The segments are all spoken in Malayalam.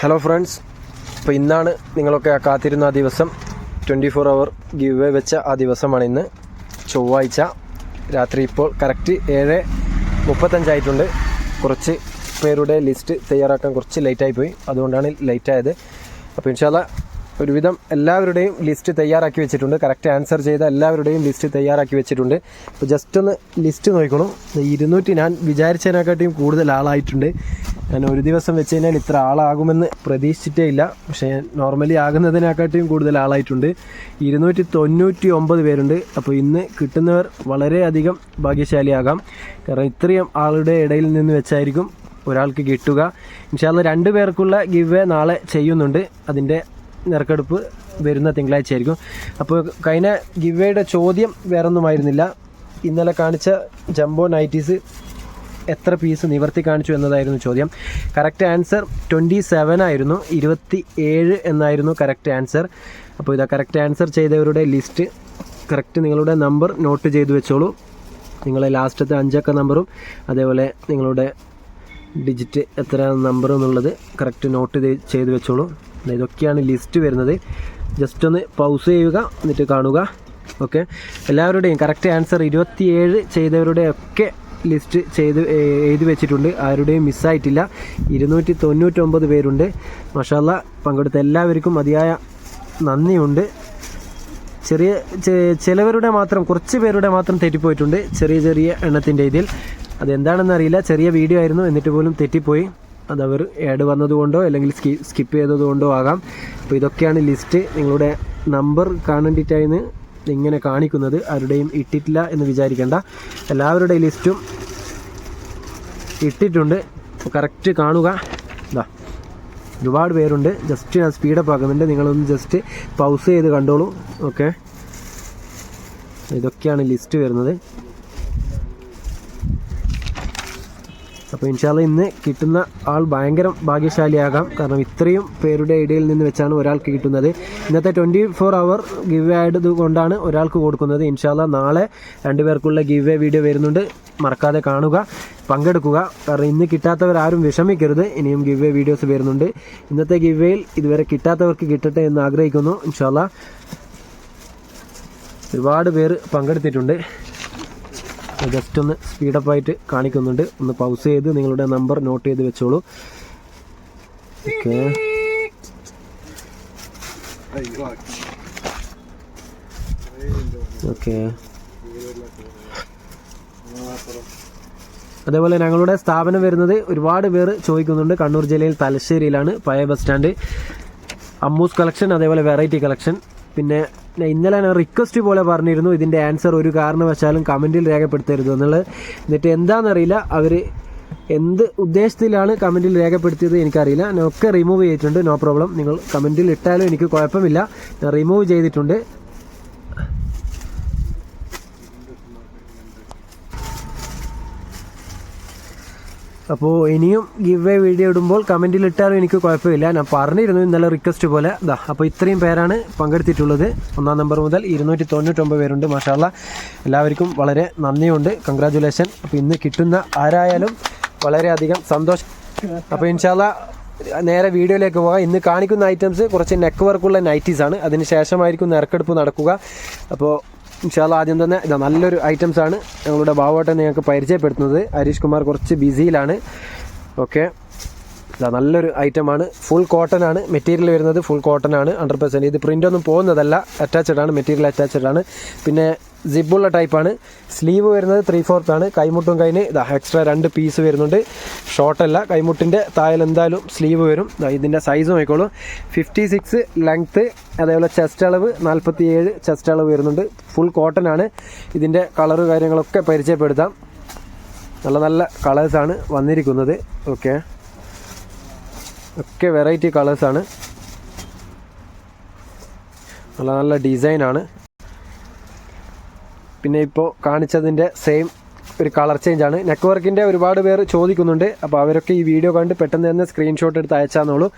ഹലോ ഫ്രണ്ട്സ് അപ്പോൾ ഇന്നാണ് നിങ്ങളൊക്കെ കാത്തിരുന്ന ആ ദിവസം. Twenty four hour giveaway വെച്ച ആ ദിവസമാണ് ഇന്ന്. ചൊവ്വാഴ്ച രാത്രി ഇപ്പോൾ കറക്റ്റ് ഏഴ് മുപ്പത്തഞ്ചായിട്ടുണ്ട്. കുറച്ച് പേരുടെ ലിസ്റ്റ് തയ്യാറാക്കാൻ കുറച്ച് ലേറ്റായി പോയി. അതുകൊണ്ടാണ് ലേറ്റായത് അപ്പോൾ ഇൻഷാല്ല ഒരുവിധം എല്ലാവരുടെയും ലിസ്റ്റ് തയ്യാറാക്കി വെച്ചിട്ടുണ്ട്. കറക്റ്റ് ആൻസർ ചെയ്ത എല്ലാവരുടെയും ലിസ്റ്റ് തയ്യാറാക്കി വെച്ചിട്ടുണ്ട്. അപ്പോൾ ജസ്റ്റ് ഒന്ന് ലിസ്റ്റ് നോക്കണം. ഇരുന്നൂറ്റി ഞാൻ വിചാരിച്ചതിനെക്കാട്ടിയും കൂടുതൽ ആളായിട്ടുണ്ട്. ഞാൻ ഒരു ദിവസം വെച്ച് കഴിഞ്ഞാൽ ഇത്ര ആളാകുമെന്ന് പ്രതീക്ഷിച്ചിട്ടേ ഇല്ല. പക്ഷേ നോർമലി ആകുന്നതിനെക്കാട്ടിയും കൂടുതൽ ആളായിട്ടുണ്ട്. ഇരുന്നൂറ്റി തൊണ്ണൂറ്റി ഒമ്പത് പേരുണ്ട്. അപ്പോൾ ഇന്ന് കിട്ടുന്നവർ വളരെയധികം ഭാഗ്യശാലിയാകാം. കാരണം ഇത്രയും ആളുടെ ഇടയിൽ നിന്ന് വെച്ചായിരിക്കും ഒരാൾക്ക് കിട്ടുക. ഇൻഷാല്ല രണ്ട് പേർക്കുള്ള ഗിവ് നാളെ ചെയ്യുന്നുണ്ട്. അതിന്റെ നറുക്കെടുപ്പ് വരുന്ന തിങ്കളാഴ്ച ആയിരിക്കും അപ്പോൾ കഴിഞ്ഞ ഗിവേയുടെ ചോദ്യം വേറൊന്നുമായിരുന്നില്ല. ഇന്നലെ കാണിച്ച ജംബോ നൈറ്റീസ് എത്ര പീസ് നിവർത്തി കാണിച്ചു എന്നതായിരുന്നു ചോദ്യം. കറക്റ്റ് ആൻസർ ട്വന്റി സെവൻ ആയിരുന്നു. ഇരുപത്തി ഏഴ് എന്നായിരുന്നു കറക്റ്റ് ആൻസർ അപ്പോൾ ഇതാ കറക്റ്റ് ആൻസർ ചെയ്തവരുടെ ലിസ്റ്റ് കറക്റ്റ് നിങ്ങളുടെ നമ്പർ നോട്ട് ചെയ്തു വെച്ചോളൂ. നിങ്ങളെ ലാസ്റ്റത്തെ അഞ്ചക്ക നമ്പറും അതേപോലെ നിങ്ങളുടെ ഡിജിറ്റ് എത്ര നമ്പർ എന്നുള്ളത് കറക്റ്റ് നോട്ട് ചെയ്ത് വെച്ചോളൂ. ഇതൊക്കെയാണ് ലിസ്റ്റ് വരുന്നത്. ജസ്റ്റ് ഒന്ന് പൗസ് ചെയ്യുക എന്നിട്ട് കാണുക. ഓക്കെ എല്ലാവരുടെയും കറക്റ്റ് ആൻസർ ഇരുപത്തിയേഴ് ചെയ്തവരുടെ ഒക്കെ ലിസ്റ്റ് ചെയ്ത് എഴുതി വെച്ചിട്ടുണ്ട്. ആരുടെയും മിസ്സായിട്ടില്ല. ഇരുന്നൂറ്റി തൊണ്ണൂറ്റൊമ്പത് പേരുണ്ട്. മഷാല്ല പങ്കെടുത്ത എല്ലാവർക്കും മതിയായ നന്ദിയുണ്ട്. ചെറിയ ചിലവരുടെ മാത്രം കുറച്ച് പേരുടെ മാത്രം തെറ്റിപ്പോയിട്ടുണ്ട് ചെറിയ ചെറിയ എണ്ണത്തിന്റെ ഇതിൽ. അതെന്താണെന്ന് അറിയില്ല. ചെറിയ വീഡിയോ ആയിരുന്നു. എന്നിട്ട് പോലും തെറ്റിപ്പോയി. അതവർ ആഡ് വന്നതുകൊണ്ടോ അല്ലെങ്കിൽ സ്കി സ്കിപ്പ് ചെയ്തതുകൊണ്ടോ ആകാം. അപ്പോൾ ഇതൊക്കെയാണ് ലിസ്റ്റ്. നിങ്ങളുടെ നമ്പർ കാണേണ്ടിട്ടായിരുന്നു ഇങ്ങനെ കാണിക്കുന്നത് ആരുടെയും ഇട്ടിട്ടില്ല എന്ന് വിചാരിക്കേണ്ട. എല്ലാവരുടെ ലിസ്റ്റും ഇട്ടിട്ടുണ്ട്. കറക്റ്റ് കാണുക. ഇതാ ഒരുപാട് പേരുണ്ട്. ജസ്റ്റ് ഞാൻ സ്പീഡപ്പ് ആക്കുന്നുണ്ട്. നിങ്ങളൊന്ന് ജസ്റ്റ് പൗസ് ചെയ്ത് കണ്ടോളൂ. ഓക്കെ ഇതൊക്കെയാണ് ലിസ്റ്റ് വരുന്നത്. അപ്പോൾ ഇൻഷാല്ല ഇന്ന് കിട്ടുന്ന ആൾ ഭയങ്കര ഭാഗ്യശാലിയാകാം. കാരണം ഇത്രയും പേരുടെ ഇടയിൽ നിന്ന് വെച്ചാണ് ഒരാൾക്ക് കിട്ടുന്നത്. ഇന്നത്തെ ട്വന്റി ഫോർ അവർ ഗിവ് ആയത് കൊണ്ടാണ് ഒരാൾക്ക് കൊടുക്കുന്നത്. ഇൻഷാല്ല നാളെ രണ്ടുപേർക്കുള്ള ഗിവ് വീഡിയോ വരുന്നുണ്ട്. മറക്കാതെ കാണുക പങ്കെടുക്കുക. കാരണം ഇന്ന് കിട്ടാത്തവർ ആരും വിഷമിക്കരുത്. ഇനിയും ഗിവ് വീഡിയോസ് വരുന്നുണ്ട്. ഇന്നത്തെ ഗിവ് എയിൽ ഇതുവരെ കിട്ടാത്തവർക്ക് കിട്ടട്ടെ എന്ന് ആഗ്രഹിക്കുന്നു. ഇൻഷാല്ല ഒരുപാട് പേര് പങ്കെടുത്തിട്ടുണ്ട്. ജസ്റ്റ് ഒന്ന് സ്പീഡപ്പ് ആയിട്ട് കാണിക്കുന്നുണ്ട്. ഒന്ന് പൗസ് ചെയ്ത് നിങ്ങളുടെ നമ്പർ നോട്ട് ചെയ്ത് വെച്ചോളൂ. ഓക്കെ ഓക്കെ അതേപോലെ ഞങ്ങളുടെ സ്ഥാപനം വരുന്നത് ഒരുപാട് പേര് ചോദിക്കുന്നുണ്ട്. കണ്ണൂർ ജില്ലയിൽ തലശ്ശേരിയിലാണ് പഴയ ബസ് സ്റ്റാൻഡ് അമ്മൂസ് കളക്ഷൻ അതേപോലെ വെറൈറ്റി കളക്ഷൻ പിന്നെ ഇന്നലെ ഞാൻ റിക്വസ്റ്റ് പോലെ പറഞ്ഞിരുന്നു. ഇതിന്റെ ആൻസർ ഒരു കാരണവശാലും കമന്റിൽ രേഖപ്പെടുത്തരുത് എന്നുള്ളത്. എന്നിട്ട് എന്താണെന്നറിയില്ല. അവർ എന്ത് ഉദ്ദേശത്തിലാണ് കമന്റിൽ രേഖപ്പെടുത്തിയത് എനിക്കറിയില്ല. ഞാൻ ഒക്കെ റിമൂവ് ചെയ്തിട്ടുണ്ട്. നോ പ്രോബ്ലം നിങ്ങൾ കമന്റിൽ ഇട്ടാലും എനിക്ക് കുഴപ്പമില്ല. ഞാൻ റിമൂവ് ചെയ്തിട്ടുണ്ട്. അപ്പോൾ ഇനിയും ഗിവ് എ വീഡിയോ ഇടുമ്പോൾ കമന്റിൽ ഇട്ടാലും എനിക്ക് കുഴപ്പമില്ല. ഞാൻ പറഞ്ഞിരുന്നു ഇന്നലെ റിക്വസ്റ്റ് പോലെ. ഇതാ അപ്പോൾ ഇത്രയും പേരാണ് പങ്കെടുത്തിട്ടുള്ളത്. ഒന്നാം നമ്പർ മുതൽ ഇരുന്നൂറ്റി തൊണ്ണൂറ്റൊമ്പത് പേരുണ്ട് മാഷാല്ല എല്ലാവർക്കും വളരെ നന്ദിയുണ്ട്. കൺഗ്രാജുലേഷൻ അപ്പോൾ ഇന്ന് കിട്ടുന്ന ആരായാലും വളരെയധികം സന്തോഷം. അപ്പോൾ ഇൻഷാല്ല നേരെ വീഡിയോയിലേക്ക് പോകാം. ഇന്ന് കാണിക്കുന്ന ഐറ്റംസ് കുറച്ച് നെക്ക് വർക്കുള്ള നൈറ്റീസ് ആണ്. അതിന് ശേഷമായിരിക്കും നറുക്കെടുപ്പ് നടക്കുക. അപ്പോൾ ഇൻഷാല്ല ആദ്യം തന്നെ ഇതാ നല്ലൊരു ഐറ്റംസ് ആണ് ഞങ്ങളുടെ ബാവോട്ടെ നിങ്ങൾക്ക് പരിചയപ്പെടുത്തുന്നത്. ഹരീഷ് കുമാർ കുറച്ച് ബിസിയിലാണ്. ഓക്കെ ഇതാ നല്ലൊരു ഐറ്റം ആണ്. ഫുൾ കോട്ടൺ ആണ് മെറ്റീരിയൽ വരുന്നത്. ഫുൾ കോട്ടൺ ആണ് ഹൺഡ്രഡ് പെർസെന്റ് ഇത് പ്രിന്റ് ഒന്നും പോകുന്നതല്ല. അറ്റാച്ച്ഡ് ആണ് മെറ്റീരിയൽ അറ്റാച്ച്ഡ് ആണ്. പിന്നെ സിബുള്ള ടൈപ്പാണ് സ്ലീവ് വരുന്നത് ത്രീ ഫോർത്ത് ആണ്. കൈമുട്ടും കൈന് ഇതാ എക്സ്ട്രാ രണ്ട് പീസ് വരുന്നുണ്ട്. ഷോർട്ടല്ല കൈമുട്ടിന്റെ താഴെ എന്തായാലും സ്ലീവ് വരും. ഇതിന്റെ സൈസ് നോക്കിക്കോളൂ ഫിഫ്റ്റി സിക്സ് ലെങ്ത്ത് അതേപോലെ ചെസ്റ്റ് അളവ് നാൽപ്പത്തി ഏഴ് ചെസ്റ്റ് അളവ് വരുന്നുണ്ട്. ഫുൾ കോട്ടൺ ആണ്. ഇതിന്റെ കളറ് കാര്യങ്ങളൊക്കെ പരിചയപ്പെടുത്താം. നല്ല നല്ല കളേഴ്സാണ് വന്നിരിക്കുന്നത്. ഓക്കെ ഒക്കെ വെറൈറ്റി കളേഴ്സാണ് നല്ല നല്ല ഡിസൈനാണ് പിന്നെ ഇപ്പോൾ കാണിച്ചതിന്റെ സെയിം ഒരു കളർ ചേഞ്ച് ആണ്. നെറ്റ്വർക്കിന്റെ ഒരുപാട് പേർ ചോദിക്കുന്നുണ്ട്. അപ്പോൾ അവരൊക്കെ ഈ വീഡിയോ കണ്ട് പെട്ടെന്ന് തന്നെ സ്ക്രീൻഷോട്ട് എടുത്ത് അയച്ചാന്നുള്ളൂ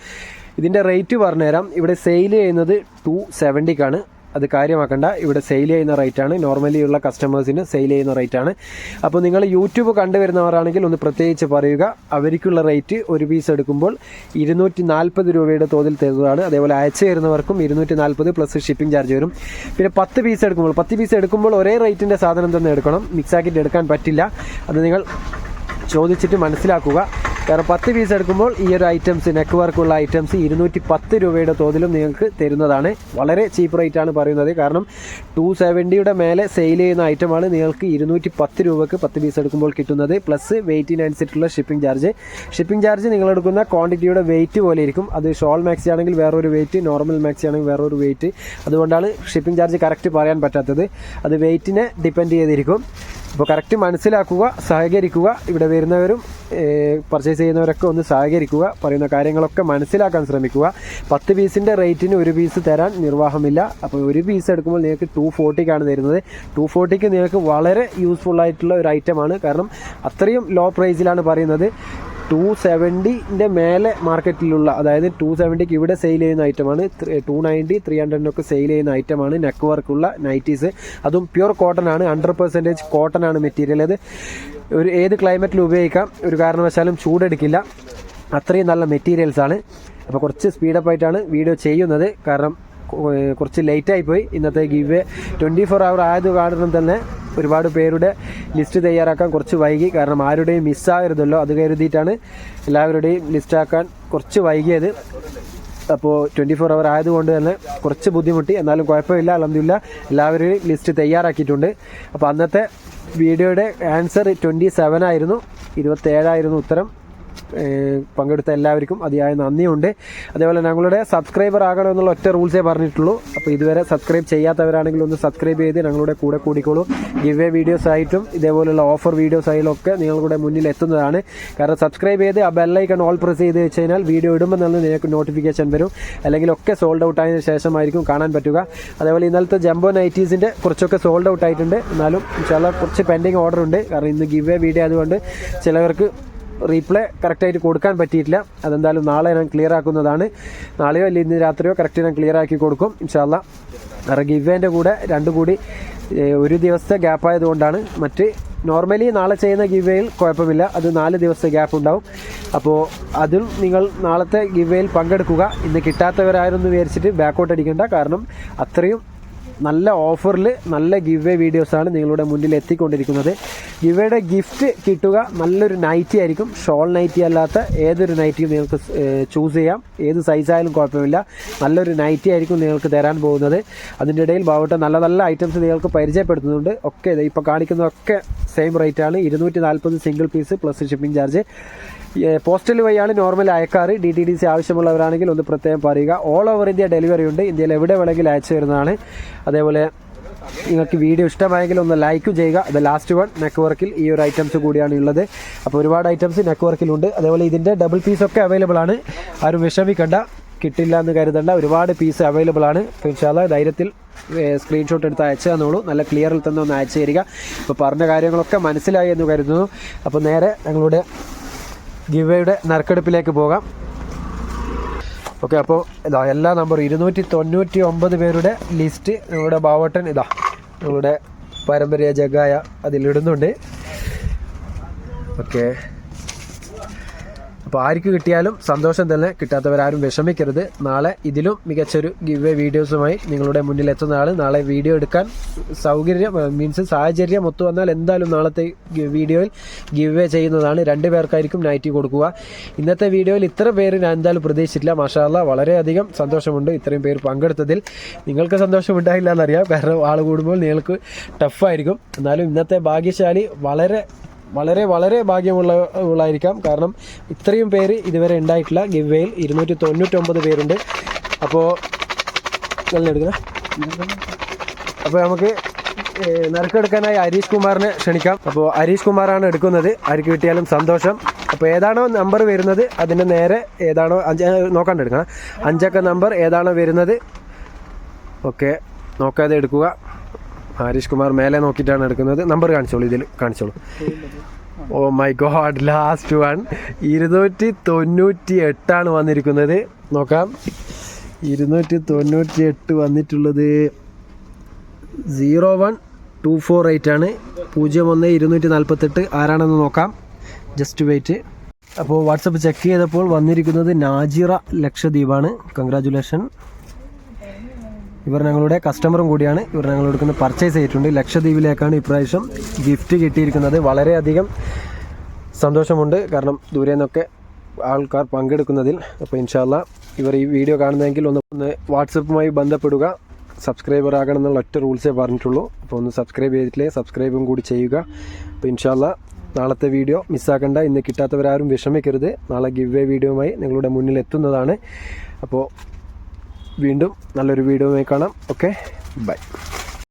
ഇതിന്റെ റേറ്റ് പറഞ്ഞുതരാം. ഇവിടെ സെയിൽ ചെയ്യുന്നത് ടു സെവന്റിക്കാണ് അത് കാര്യമാക്കണ്ട. ഇവിടെ സെയിൽ ചെയ്യുന്ന റേറ്റാണ് നോർമലി ഉള്ള കസ്റ്റമേഴ്സിന് സെയിൽ ചെയ്യുന്ന റേറ്റാണ് അപ്പോൾ നിങ്ങൾ യൂട്യൂബ് കണ്ടുവരുന്നവരാണെങ്കിൽ ഒന്ന് പ്രത്യേകിച്ച് പറയുക. അവർക്കുള്ള റേറ്റ് ഒരു പീസ് എടുക്കുമ്പോൾ ഇരുന്നൂറ്റി നാൽപ്പത് രൂപയുടെ തോതിൽ തരുന്നതാണ്. അതേപോലെ അയച്ചു തരുന്നവർക്കും ഇരുന്നൂറ്റി നാൽപ്പത് പ്ലസ് ഷിപ്പിംഗ് ചാർജ് വരും. പിന്നെ പത്ത് പീസ് എടുക്കുമ്പോൾ പത്ത് പീസ് എടുക്കുമ്പോൾ ഒരേ റേറ്റിന്റെ സാധനം തന്നെ എടുക്കണം. മിക്സ് എടുക്കാൻ പറ്റില്ല. അത് നിങ്ങൾ ചോദിച്ചിട്ട് മനസ്സിലാക്കുക. കാരണം പത്ത് പീസ് എടുക്കുമ്പോൾ ഈ ഒരു ഐറ്റംസ് നെക്ക് വർക്കുള്ള ഐറ്റംസ് ഇരുന്നൂറ്റി പത്ത് രൂപയുടെ തോതിലും നിങ്ങൾക്ക് തരുന്നതാണ്. വളരെ ചീപ്പ് റേറ്റ് ആണ് പറയുന്നത്. കാരണം ടു സെവന്റിയുടെ മേലെ സെയിൽ ചെയ്യുന്ന ഐറ്റമാണ് നിങ്ങൾക്ക് ഇരുന്നൂറ്റി പത്ത് രൂപക്ക് പത്ത് പീസ് എടുക്കുമ്പോൾ കിട്ടുന്നത്. പ്ലസ് വെയിറ്റിനനുസരിച്ചുള്ള ഷിപ്പിംഗ് ചാർജ് ഷിപ്പിംഗ് ചാർജ് നിങ്ങൾ എടുക്കുന്ന ക്വാണ്ടിറ്റിയുടെ വെയിറ്റ് പോലെ ഇരിക്കും. അത് ഷോൾ മാക്സി ആണെങ്കിൽ വേറൊരു വെയിറ്റ് നോർമൽ മാക്സി ആണെങ്കിൽ വേറൊരു വെയിറ്റ് അതുകൊണ്ടാണ് ഷിപ്പിംഗ് ചാർജ് കറക്റ്റ് പറയാൻ പറ്റാത്തത്. അത് വെയിറ്റിനെ ഡിപ്പെൻഡ് ചെയ്തിരിക്കും. അപ്പോൾ കറക്റ്റ് മനസ്സിലാക്കുക സഹകരിക്കുക ഇവിടെ വരുന്നവരും പർച്ചേസ് ചെയ്യുന്നവരൊക്കെ ഒന്ന് സഹകരിക്കുക പറയുന്ന കാര്യങ്ങളൊക്കെ മനസ്സിലാക്കാൻ ശ്രമിക്കുക. പത്ത് പീസിന്റെ റേറ്റിന് ഒരു പീസ് തരാൻ നിർവാഹമില്ല. അപ്പോൾ ഒരു പീസ് എടുക്കുമ്പോൾ നിങ്ങൾക്ക് ടു ഫോർട്ടിക്കാണ് തരുന്നത്. ടു ഫോർട്ടിക്ക് നിങ്ങൾക്ക് വളരെ യൂസ്ഫുൾ ആയിട്ടുള്ള ഒരു ഐറ്റമാണ് കാരണം അത്രയും ലോ പ്രൈസിലാണ് പറയുന്നത്. ടു സെവന്റിന്റെ മേലെ മാർക്കറ്റിലുള്ള അതായത് ടു സെവന്റിക്ക് ഇവിടെ സെയിൽ ചെയ്യുന്ന ഐറ്റമാണ് ടു നയന്റി ത്രീ ഹൺഡ്രഡിനൊക്കെ സെയിൽ ചെയ്യുന്ന ഐറ്റമാണ് നെക്ക് വർക്കുള്ള നൈറ്റീസ് അതും പ്യുർ കോട്ടൺ ആണ് ഹൺഡ്രഡ് പെർസെന്റേജ് കോട്ടൺ ആണ് മെറ്റീരിയൽ അത് ഒരു ഏത് ക്ലൈമറ്റിൽ ഉപയോഗിക്കാം. ഒരു കാരണവശാലും ചൂടെടുക്കില്ല. അത്രയും നല്ല മെറ്റീരിയൽസ് ആണ്. അപ്പോൾ കുറച്ച് സ്പീഡപ്പ് ആയിട്ടാണ് വീഡിയോ ചെയ്യുന്നത്. കാരണം കുറച്ച് ലേറ്റായി പോയി ഇന്നത്തെ ഗിവ് ട്വന്റി ഫോർ അവർ ആയത് കാരണം തന്നെ ഒരുപാട് പേരുടെ ലിസ്റ്റ് തയ്യാറാക്കാൻ കുറച്ച് വൈകി. കാരണം ആരുടെയും മിസ്സാകരുതല്ലോ. അത് കരുതിയിട്ടാണ് എല്ലാവരുടെയും ലിസ്റ്റാക്കാൻ കുറച്ച് വൈകിയത്. അപ്പോൾ ട്വന്റി ഫോർ അവർ ആയതുകൊണ്ട് തന്നെ കുറച്ച് ബുദ്ധിമുട്ടി. എന്നാലും കുഴപ്പമില്ല അലഹമില്ല എല്ലാവരുടെയും ലിസ്റ്റ് തയ്യാറാക്കിയിട്ടുണ്ട്. അപ്പോൾ അന്നത്തെ വീഡിയോയുടെ ആൻസർ ട്വന്റി സെവൻ ആയിരുന്നു. ഇരുപത്തേഴായിരുന്നു ഉത്തരം. പങ്കെടുത്ത എല്ലാവർക്കും അതിയായ നന്ദിയുണ്ട്. അതേപോലെ ഞങ്ങളുടെ സബ്സ്ക്രൈബർ ആകണം എന്നുള്ള ഒറ്റ റൂൾസേ പറഞ്ഞിട്ടുള്ളൂ. അപ്പോൾ ഇതുവരെ സബ്സ്ക്രൈബ് ചെയ്യാത്തവരാണെങ്കിൽ ഒന്ന് സബ്സ്ക്രൈബ് ചെയ്ത് ഞങ്ങളുടെ കൂടെ കൂടിക്കോളൂ. ഗിവ് എ വീഡിയോസ് ആയിട്ടും ഇതേപോലെയുള്ള ഓഫർ വീഡിയോസ് ആയാലും ഒക്കെ നിങ്ങളുടെ മുന്നിൽ എത്തുന്നതാണ്. കാരണം സബ്സ്ക്രൈബ് ചെയ്ത് ആ ബെല്ലൈക്കൺ ഓൾ പ്രസ് ചെയ്ത് വെച്ച് കഴിഞ്ഞാൽ വീഡിയോ ഇടുമ്പോൾ തന്നെ നിങ്ങൾക്ക് നോട്ടിഫിക്കേഷൻ വരും. അല്ലെങ്കിൽ ഒക്കെ സോൾഡ് ഔട്ട് ആയതിനു ശേഷമായിരിക്കും കാണാൻ പറ്റുക. അതേപോലെ ഇന്നലത്തെ ജംബോ നൈറ്റീസിന്റെ കുറച്ചൊക്കെ സോൾഡ് ഔട്ട് ആയിട്ടുണ്ട്. എന്നാലും ചില കുറച്ച് പെൻഡിങ് ഓർഡർ ഉണ്ട്. കാരണം ഇന്ന് ഗിവ് എ വീഡിയോ ആയതുകൊണ്ട് ചിലവർക്ക് റീപ്ലേ കറക്റ്റായിട്ട് കൊടുക്കാൻ പറ്റിയിട്ടില്ല. അതെന്തായാലും നാളെ ഞാൻ ക്ലിയർ ആക്കുന്നതാണ്. നാളെയോ അല്ലെങ്കിൽ ഇന്ന് രാത്രിയോ കറക്റ്റ് ഞാൻ ക്ലിയർ ആക്കി കൊടുക്കും. ഇൻഷാല്ല കാരണം ഗിവേന്റെ കൂടെ രണ്ടും കൂടി ഒരു ദിവസത്തെ ഗ്യാപ്പ് ആയതുകൊണ്ടാണ്. മറ്റ് നോർമലി നാളെ ചെയ്യുന്ന ഗിവേയിൽ കുഴപ്പമില്ല. അത് നാല് ദിവസത്തെ ഗ്യാപ്പ് ഉണ്ടാവും. അപ്പോൾ അതും നിങ്ങൾ നാളത്തെ ഗിവേയിൽ പങ്കെടുക്കുക. ഇന്ന് കിട്ടാത്തവരായിരുന്നു വിചാരിച്ചിട്ട് ബാക്കോട്ട് അടിക്കേണ്ട. കാരണം അത്രയും നല്ല ഓഫറിൽ നല്ല ഗിവ് എ വീഡിയോസാണ് നിങ്ങളുടെ മുന്നിൽ എത്തിക്കൊണ്ടിരിക്കുന്നത്. ഗിവയുടെ ഗിഫ്റ്റ് കിട്ടുക നല്ലൊരു നൈറ്റി ആയിരിക്കും. ഷോൾ നൈറ്റി അല്ലാത്ത ഏതൊരു നൈറ്റിയും നിങ്ങൾക്ക് ചൂസ് ചെയ്യാം. ഏത് സൈസായാലും കുഴപ്പമില്ല. നല്ലൊരു നൈറ്റി ആയിരിക്കും നിങ്ങൾക്ക് തരാൻ പോകുന്നത്. അതിന്റെ ഇടയിൽ ബാവട്ടെ നല്ല നല്ല ഐറ്റംസ് നിങ്ങൾക്ക് പരിചയപ്പെടുത്തുന്നുണ്ട്. ഒക്കെ ഇപ്പോൾ കാണിക്കുന്നതൊക്കെ സെയിം റേറ്റാണ് ഇരുന്നൂറ്റി നാൽപ്പത് single piece plus shipping charge postal വഴിയാണ് നോർമൽ അയക്കാറ്. ഡി ടി ഡി സി ആവശ്യമുള്ളവരാണെങ്കിൽ ഒന്ന് പ്രത്യേകം പറയുക. ഓൾ ഓവർ ഇന്ത്യ ഡെലിവറി ഉണ്ട്. ഇന്ത്യയിൽ എവിടെ വേണമെങ്കിലും അയച്ചു തരുന്നതാണ്. അതേപോലെ നിങ്ങൾക്ക് വീഡിയോ ഇഷ്ടമായെങ്കിൽ ഒന്ന് ലൈക്ക് ചെയ്യുക. അത് ലാസ്റ്റ് വൺ നെറ്റ്വർക്കിൽ ഈ ഒരു ഐറ്റംസ് കൂടിയാണ് ഉള്ളത്. അപ്പോൾ ഒരുപാട് ഐറ്റംസ് നെറ്റ്വർക്കിലുണ്ട് അതേപോലെ ഇതിന്റെ ഡബിൾ പീസൊക്കെ അവൈലബിൾ ആണ്. ആരും വിഷമിക്കണ്ട. കിട്ടില്ല എന്ന് കരുതണ്ട. ഒരുപാട് പീസ് അവൈലബിൾ ആണ്. അപ്പോൾ ഇൻഷാല്ല ധൈര്യത്തിൽ സ്ക്രീൻഷോട്ട് എടുത്ത് അയച്ചു തന്നോളൂ. നല്ല ക്ലിയറിൽ തന്നെ ഒന്ന് അയച്ചു തരിക. ഇപ്പോൾ പറഞ്ഞ കാര്യങ്ങളൊക്കെ മനസ്സിലായി എന്ന് കരുതുന്നു. അപ്പോൾ നേരെ ഞങ്ങളുടെ ഗിവയുടെ നറുക്കെടുപ്പിലേക്ക് പോകാം. ഓക്കെ അപ്പോൾ ഇതാ എല്ലാ നമ്പർ ഇരുന്നൂറ്റി തൊണ്ണൂറ്റി ഒമ്പത് പേരുടെ ലിസ്റ്റ് നമ്മുടെ ബാവട്ടൻ ഇതാ നമ്മുടെ പാരമ്പര്യ ജഗായ അതിലിടുന്നുണ്ട്. ഓക്കെ അപ്പോൾ ആർക്ക് കിട്ടിയാലും സന്തോഷം തന്നെ. കിട്ടാത്തവരാരും വിഷമിക്കരുത്. നാളെ ഇതിലും മികച്ചൊരു ഗിവ് വീഡിയോസുമായി നിങ്ങളുടെ മുന്നിൽ എത്തുന്നതാണ് നാളെ വീഡിയോ എടുക്കാൻ സൗകര്യം മീൻസ് സാഹചര്യം ഒത്തു വന്നാൽ എന്തായാലും നാളത്തെ വീഡിയോയിൽ ഗിവ് ചെയ്യുന്നതാണ്. രണ്ട് പേർക്കായിരിക്കും നൈറ്റി കൊടുക്കുക. ഇന്നത്തെ വീഡിയോയിൽ ഇത്ര പേര് ഞാൻ എന്തായാലും പ്രതീക്ഷിച്ചില്ല മാഷാല്ല വളരെയധികം സന്തോഷമുണ്ട്. ഇത്രയും പേര് പങ്കെടുത്തതിൽ നിങ്ങൾക്ക് സന്തോഷം ഉണ്ടായില്ല എന്നറിയാം. കാരണം ആൾ കൂടുമ്പോൾ നിങ്ങൾക്ക് ടഫായിരിക്കും എന്നാലും ഇന്നത്തെ ഭാഗ്യശാലി വളരെ വളരെ വളരെ ഭാഗ്യമുള്ളവളായിരിക്കാം കാരണം ഇത്രയും പേര് ഇതുവരെ ഉണ്ടായിട്ടില്ല. ഗിവ് വേയിൽ ഇരുന്നൂറ്റി തൊണ്ണൂറ്റൊമ്പത് പേരുണ്ട്. അപ്പോൾ നല്ല അപ്പോൾ നമുക്ക് നറുക്കെടുക്കാനായി ഹരീഷ് കുമാറിനെ ക്ഷണിക്കാം. അപ്പോൾ ഹരീഷ് കുമാറാണ് എടുക്കുന്നത്. ആർക്ക് കിട്ടിയാലും സന്തോഷം. അപ്പോൾ ഏതാണോ നമ്പർ വരുന്നത് അതിന്റെ നേരെ ഏതാണോ അഞ്ച് നോക്കാണ്ട് എടുക്കണം. അഞ്ചക്ക നമ്പർ ഏതാണോ വരുന്നത്? ഓക്കെ നോക്കാതെ എടുക്കുക. ഹരീഷ് കുമാർ മേലെ നോക്കിയിട്ടാണ് എടുക്കുന്നത്. നമ്പർ കാണിച്ചോളൂ ഇതിൽ കാണിച്ചോളൂ. Oh my god last one ഇരുന്നൂറ്റി തൊണ്ണൂറ്റി എട്ടാണ് വന്നിരിക്കുന്നത്. നോക്കാം. ഇരുന്നൂറ്റി തൊണ്ണൂറ്റി എട്ട് വന്നിട്ടുള്ളത് zero one two four eight ആണ്. പൂജ്യം ഒന്ന് ഇരുന്നൂറ്റി നാൽപ്പത്തെട്ട് ആരാണെന്ന് നോക്കാം. ജസ്റ്റ് വെയിറ്റ് അപ്പോൾ വാട്സപ്പ് ചെക്ക് ചെയ്തപ്പോൾ വന്നിരിക്കുന്നത് നാജിറ ലക്ഷദ്വീപാണ്. കൺഗ്രാജുലേഷൻ ഇവർ ഞങ്ങളുടെ കസ്റ്റമറും കൂടിയാണ് ഇവർ ഞങ്ങൾ എടുക്കുന്ന പർച്ചേസ് ചെയ്തിട്ടുണ്ട്. ലക്ഷദ്വീപിലേക്കാണ് ഇപ്രാവശ്യം ഗിഫ്റ്റ് കിട്ടിയിരിക്കുന്നത്. വളരെയധികം സന്തോഷമുണ്ട്. കാരണം ദൂരെ നിന്നൊക്കെ ആൾക്കാർ പങ്കെടുക്കുന്നതിൽ. അപ്പോൾ ഇൻഷാല്ല ഇവർ ഈ വീഡിയോ കാണുന്നതെങ്കിൽ ഒന്ന് ഒന്ന് വാട്സപ്പുമായി ബന്ധപ്പെടുക. സബ്സ്ക്രൈബർ ആകണം എന്നുള്ള ഒറ്റ റൂൾസേ പറഞ്ഞിട്ടുള്ളൂ. അപ്പോൾ ഒന്ന് സബ്സ്ക്രൈബ് ചെയ്തിട്ടില്ലേ സബ്സ്ക്രൈബും കൂടി ചെയ്യുക. അപ്പോൾ ഇൻഷാല്ല നാളത്തെ വീഡിയോ മിസ്സാക്കണ്ട ഇന്ന് കിട്ടാത്തവരാരും വിഷമിക്കരുത്. നാളെ ഗിവ് വേ വീഡിയോയുമായി നിങ്ങളുടെ മുന്നിൽ എത്തുന്നതാണ് അപ്പോൾ വീണ്ടും നല്ലൊരു വീഡിയോ കാണാം. Okay bye